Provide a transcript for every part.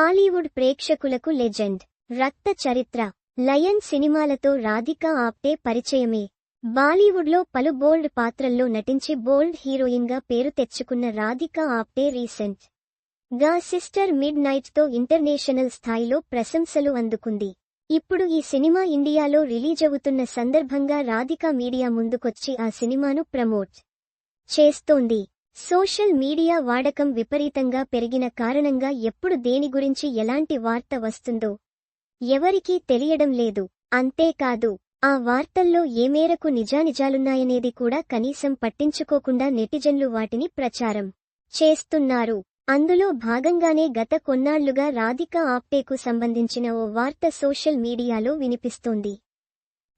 టాలీవుడ్ ప్రేక్షకులకు లెజెండ్ రక్త చరిత్ర లయన్ సినిమాలతో రాధికా ఆప్టే పరిచయమే. బాలీవుడ్లో పలు బోల్డ్ పాత్రల్లో నటించి బోల్డ్ హీరోయిన్గా పేరు తెచ్చుకున్న రాధిక ఆప్టే రీసెంట్గా సిస్టర్ మిడ్ నైట్తో ఇంటర్నేషనల్ స్థాయిలో ప్రశంసలు అందుకుంది. ఇప్పుడు ఈ సినిమా ఇండియాలో రిలీజవుతున్న సందర్భంగా రాధిక మీడియా ముందుకొచ్చి ఆ సినిమాను ప్రమోట్ చేస్తోంది. సోషల్ మీడియా వాడకం విపరీతంగా పెరిగిన కారణంగా ఎప్పుడు దేని గురించి ఎలాంటి వార్త వస్తుందో ఎవరికీ తెలియడం లేదు. అంతేకాదు ఆ వార్తల్లో ఏ మేరకు నిజానిజాలున్నాయనేది కూడా కనీసం పట్టించుకోకుండా నెటిజన్లు వాటిని ప్రచారం చేస్తున్నారు. అందులో భాగంగానే గత కొన్నాళ్ళుగా రాధికా ఆప్టేకు సంబంధించిన ఓ వార్త సోషల్ మీడియాలో వినిపిస్తోంది.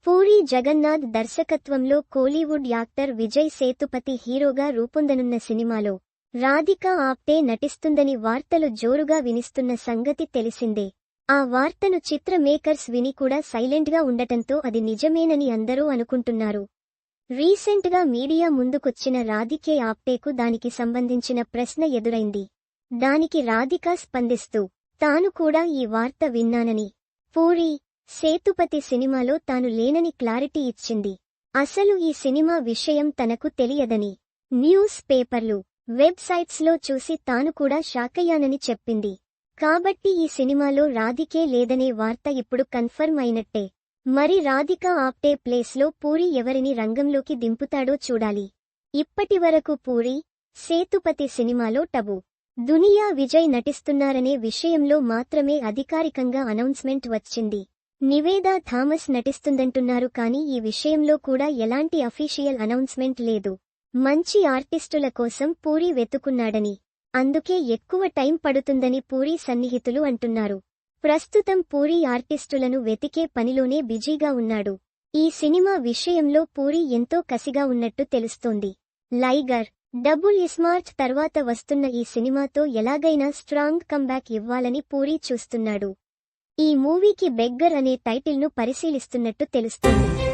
పూరి జగన్నాథ్ దర్శకత్వంలో కోలీవుడ్ యాక్టర్ విజయ్ సేతుపతి హీరోగా రూపొందనున్న సినిమాలో రాధికా ఆప్టే నటిస్తుందని వార్తలు జోరుగా వినిస్తున్న సంగతి తెలిసిందే. ఆ వార్తను చిత్ర మేకర్స్ విని కూడా సైలెంట్గా ఉండటంతో అది నిజమేనని అందరూ అనుకుంటున్నారు. రీసెంట్గా మీడియా ముందుకొచ్చిన రాధికే ఆప్టేకు దానికి సంబంధించిన ప్రశ్న ఎదురైంది. దానికి రాధిక స్పందిస్తూ తాను కూడా ఈ వార్త విన్నానని. పూరి సేతుపతి సినిమాలో తాను లేనని క్లారిటీ ఇచ్చింది. అసలు ఈ సినిమా విషయం తనకు తెలియదని. న్యూస్ పేపర్లు వెబ్సైట్స్లో చూసి తాను కూడా షాకయ్యానని చెప్పింది. కాబట్టి ఈ సినిమాలో రాధికే లేదనే వార్త ఇప్పుడు కన్ఫర్మ్ అయినట్టే. మరి రాధిక ఆప్టే ప్లేస్లో పూరి ఎవరిని రంగంలోకి దింపుతాడో చూడాలి. ఇప్పటివరకు పూరి సేతుపతి సినిమాలో టబు. దునియా విజయ్ నటిస్తున్నారనే విషయంలో మాత్రమే అధికారికంగా అనౌన్స్మెంట్ వచ్చింది. నివేదా థామస్ నటిస్తుందంటున్నారు కానీ ఈ విషయంలో కూడా ఎలాంటి అఫీషియల్ అనౌన్స్మెంట్ లేదు. మంచి ఆర్టిస్టుల కోసం పూరి వెతుకున్నాడని. అందుకే ఎక్కువ టైం పడుతుందని పూరి సన్నిహితులు అంటున్నారు. ప్రస్తుతం పూరి ఆర్టిస్టులను వెతికే పనిలోనే బిజీగా ఉన్నాడు. ఈ సినిమా విషయంలో పూరి ఎంతో కసిగా ఉన్నట్టు తెలుస్తోంది. లైగర్ డబుల్ ఇస్మార్ట్ తర్వాత వస్తున్న ఈ సినిమాతో ఎలాగైనా స్ట్రాంగ్ కంబ్యాక్ ఇవ్వాలని పూరి చూస్తున్నాడు. ఈ మూవీకి బెగ్గర్ అనే టైటిల్ను పరిశీలిస్తున్నట్టు తెలుస్తుంది.